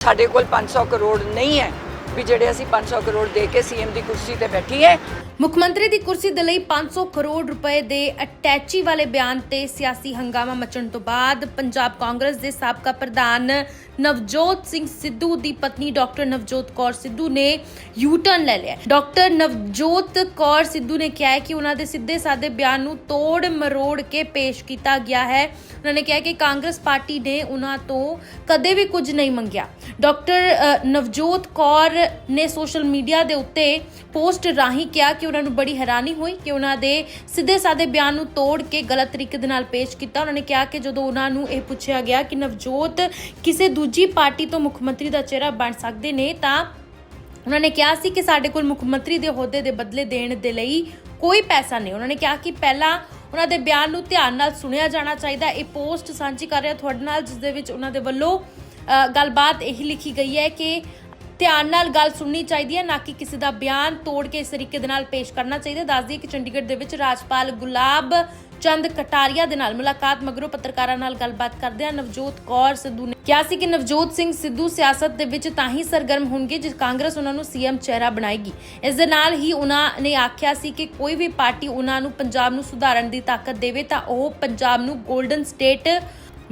ਸਾਡੇ ਕੋਲ 500 ਕਰੋੜ ਨਹੀਂ ਹੈ। ਵੀ ਜਿਹੜੇ ਅਸੀਂ 500 ਕਰੋੜ ਦੇ ਕੇ ਸੀਐਮ ਦੀ ਕੁਰਸੀ ਤੇ ਬੈਠੀਏ ਮੁੱਖ ਮੰਤਰੀ ਦੀ ਕੁਰਸੀ ਦੇ ਲਈ 500 ਕਰੋੜ ਰੁਪਏ ਦੇ ਅਟੈਚੀ ਵਾਲੇ ਬਿਆਨ ਤੇ ਸਿਆਸੀ ਹੰਗਾਮਾ ਮਚਣ ਤੋਂ ਬਾਅਦ ਪੰਜਾਬ ਕਾਂਗਰਸ ਦੇ ਸਾਬਕਾ ਪ੍ਰਧਾਨ ਨਵਜੋਤ ਸਿੰਘ ਸਿੱਧੂ ਦੀ ਪਤਨੀ ਡਾਕਟਰ ਨਵਜੋਤ ਕੌਰ ਸਿੱਧੂ ਨੇ ਯੂ ਟਰਨ ਲੈ ਲਿਆ ਡਾਕਟਰ ਨਵਜੋਤ ਕੌਰ ਸਿੱਧੂ ਨੇ ਕਿਹਾ ਹੈ ਕਿ ਉਹਨਾਂ ਦੇ ਸਿੱਧੇ ਸਾਦੇ ਬਿਆਨ ਨੂੰ ਤੋੜ ਮਰੋੜ ਕੇ ਪੇਸ਼ ਕੀਤਾ ਗਿਆ ਹੈ। ਉਹਨਾਂ ਨੇ ਕਿਹਾ ਕਿ ਕਾਂਗਰਸ ਪਾਰਟੀ ਨੇ ਉਹਨਾਂ ਤੋਂ ਕਦੇ ਵੀ ਕੁਝ ਨਹੀਂ ਮੰਗਿਆ। ਡਾਕਟਰ ਨਵਜੋਤ ਕੌਰ ਨੇ ਸੋਸ਼ਲ ਮੀਡੀਆ ਦੇ ਉੱਤੇ ਪੋਸਟ ਰਾਹੀਂ ਕਿਹਾ ਕਿ ਉਹਨਾਂ ਨੂੰ ਬੜੀ ਹੈਰਾਨੀ ਹੋਈ ਕਿ ਉਹਨਾਂ ਦੇ ਸਿੱਧੇ ਸਾਦੇ ਬਿਆਨ ਨੂੰ ਤੋੜ ਕੇ ਗਲਤ ਤਰੀਕੇ ਦੇ ਨਾਲ ਪੇਸ਼ ਕੀਤਾ। ਉਹਨਾਂ ਨੇ ਕਿਹਾ ਕਿ ਜਦੋਂ ਉਹਨਾਂ ਨੂੰ ਇਹ ਪੁੱਛਿਆ ਗਿਆ ਕਿ ਨਵਜੋਤ ਕਿਸੇ ਦੂਜੀ ਪਾਰਟੀ ਤੋਂ ਮੁੱਖ ਮੰਤਰੀ ਦਾ ਚਿਹਰਾ ਬਣ ਸਕਦੇ ਨੇ ਤਾਂ ਉਹਨਾਂ ਨੇ ਕਿਹਾ ਸੀ ਕਿ ਸਾਡੇ ਕੋਲ ਮੁੱਖ ਮੰਤਰੀ ਦੇ ਅਹੁਦੇ ਦੇ ਬਦਲੇ ਦੇਣ ਦੇ ਲਈ ਕੋਈ ਪੈਸਾ ਨਹੀਂ। ਉਹਨਾਂ ਨੇ ਕਿਹਾ ਕਿ ਪਹਿਲਾਂ ਉਹਨਾਂ ਦੇ ਬਿਆਨ ਨੂੰ ਧਿਆਨ ਨਾਲ ਸੁਣਿਆ ਜਾਣਾ ਚਾਹੀਦਾ। ਇਹ ਪੋਸਟ ਸਾਂਝੀ ਕਰ ਰਿਹਾ। ਤੁਹਾਡੇ ਨਾਲ ਜਿਸ ਦੇ ਵਿੱਚ ਉਹਨਾਂ ਦੇ ਵੱਲੋਂ ਅ, ਗੱਲਬਾਤ ਇਹੀ ਲਿਖੀ ਗਈ ਹੈ ਕਿ ਧਿਆਨ ਨਾਲ ਗੱਲ ਸੁਣਨੀ ਚਾਹੀਦੀ ਹੈ, ਨਾ ਕਿ ਕਿਸੇ ਦਾ ਬਿਆਨ ਤੋੜ ਕੇ ਇਸ ਤਰੀਕੇ ਦੇ ਨਾਲ ਪੇਸ਼ ਕਰਨਾ ਚਾਹੀਦਾ ਦੱਸ ਦਈਏ ਕਿ ਚੰਡੀਗੜ੍ਹ ਦੇ ਵਿੱਚ ਰਾਜਪਾਲ ਗੁਲਾਬ ਚੰਦ ਕਟਾਰੀਆ ਦੇ ਨਾਲ ਮੁਲਾਕਾਤ ਮਗਰੋਂ ਪੱਤਰਕਾਰਾਂ ਨਾਲ ਗੱਲਬਾਤ ਕਰਦਿਆਂ ਨਵਜੋਤ ਕੌਰ ਸਿੱਧੂ ਨੇ ਕਿਹਾ ਸੀ ਕਿ ਨਵਜੋਤ ਸਿੰਘ ਸਿੱਧੂ ਸਿਆਸਤ ਦੇ ਵਿੱਚ ਤਾਂ ਹੀ ਸਰਗਰਮ ਹੋਣਗੇ ਜੇ ਕਾਂਗਰਸ ਉਹਨਾਂ ਨੂੰ ਸੀਐਮ ਚਿਹਰਾ ਬਣਾਏਗੀ। ਇਸ ਦੇ ਨਾਲ ਹੀ ਉਹਨਾਂ ਨੇ ਆਖਿਆ ਸੀ ਕਿ ਕੋਈ ਵੀ ਪਾਰਟੀ ਉਹਨਾਂ ਨੂੰ ਪੰਜਾਬ ਨੂੰ ਸੁਧਾਰਨ ਦੀ ਤਾਕਤ ਦੇਵੇ ਤਾਂ ਉਹ ਪੰਜਾਬ ਨੂੰ 골ਡਨ ਸਟੇਟ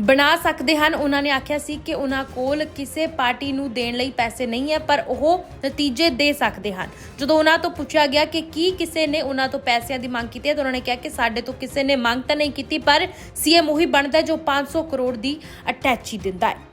ਬਣਾ ਸਕਦੇ ਹਨ। ਉਹਨਾਂ ਨੇ ਆਖਿਆ ਸੀ ਕਿ ਉਹਨਾਂ ਕੋਲ ਕਿਸੇ ਪਾਰਟੀ ਨੂੰ ਦੇਣ ਲਈ ਪੈਸੇ ਨਹੀਂ ਹੈ, ਪਰ ਉਹ ਨਤੀਜੇ ਦੇ ਸਕਦੇ ਹਨ। ਜਦੋਂ ਉਹਨਾਂ ਤੋਂ ਪੁੱਛਿਆ ਗਿਆ ਕਿ ਕੀ ਕਿਸੇ ਨੇ ਉਹਨਾਂ ਤੋਂ ਪੈਸਿਆਂ ਦੀ ਮੰਗ ਕੀਤੀ ਹੈ, ਤਾਂ ਉਹਨਾਂ ਨੇ ਕਿਹਾ ਕਿ ਸਾਡੇ ਤੋਂ ਕਿਸੇ ਨੇ ਮੰਗ ਤਾਂ ਨਹੀਂ ਕੀਤੀ, ਪਰ ਸੀਐਮ ਉਹੀ ਬਣਦਾ ਹੈ ਜੋ 500 ਕਰੋੜ ਦੀ ਅਟੈਚੀ ਦਿੰਦਾ ਹੈ।